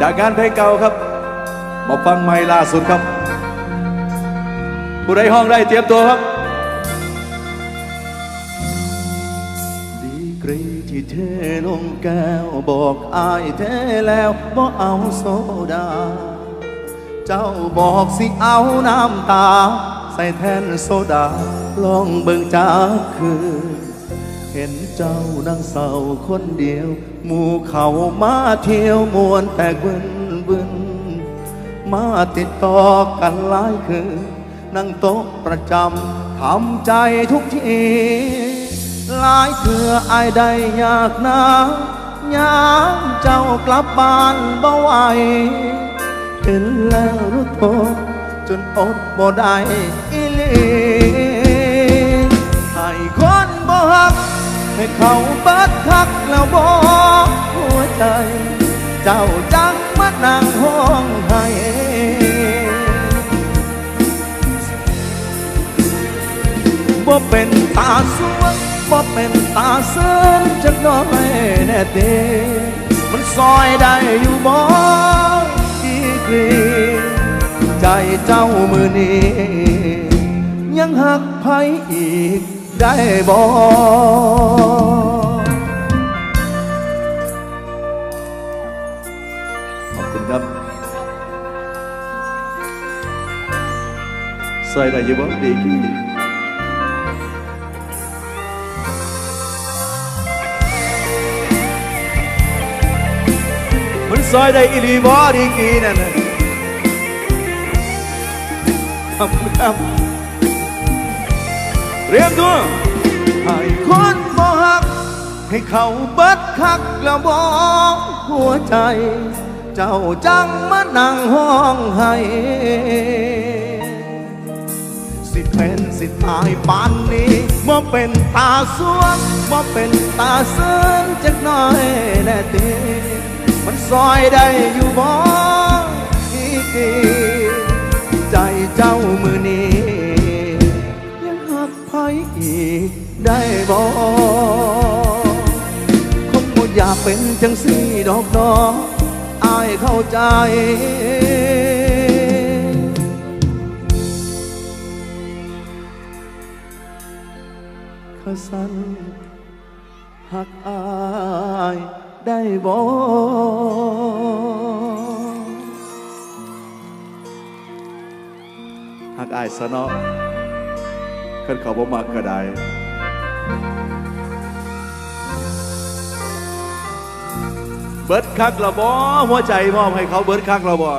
จากงานเพลงเก่าครับ มาฟังใหม่ล่าสุดครับ ผู้ใดห้องได้เตรียมตัวครับ ดีกรีที่เทลงแก้วบอกอายเทแล้วบ่เอาโซดา เจ้าบอกสิเอาน้ำตา ใส่แทนโซดา ลองเบิ่งจากคือ เห็นเจ้านั่งเศร้าคนเดียว หมู่เขามาเที่ยวมวนแต่บึนบึนมาติดต่อกันหลายคือนั่งโต๊ะประจำทำใจทุกทีหลายเถื่ออได้อยากนะยามเจ้ากลับบ้านบ่ไหวเห็นแล้วรู้ทษจนอดบ่ได้อีลีให้คนบ่ฮัก ให้เขาเบิดทักแล้วบอกหัวใจ เจ้าจังมานั่งห้องให้บ่เป็นตาสวงบ่เป็นตาเสื่อมจักหน้อยแน่เตมันซอยได้อยู่บ่ดีกรีใจเจ้ามือนี้ยังหักไผอีก ได้บ่ขอบคุณครับซอยได้อยู่บ่ดีกรีมันซอยได้อีหลีบอดีกีนั่นน่ะขอบคุณครับเต รียมตัวให้คนบ่ฮัก ให้เขาเบิดคักแล้วบอกหัวใจ เจ้าจังมานั่งห้องให้สิเป็นสิตายปานนี้บ่เป็นตาสวงบ่เป็นตาเสื่อจักหน่อยแน่ตีมันซอยได้อยู่บ่อีกทีใจเจ้ามือนี้ ได้บ่คงบ่อยากเป็นจังสี่ดอกดอกอายเข้าใจข้าสันหักอายได้บ่หักอายซะเนาะคันเขาบ่มักก็ได้ เบิร์ดคักละบอหัวใจมอบให้เขาเบิร์ดคักละบอ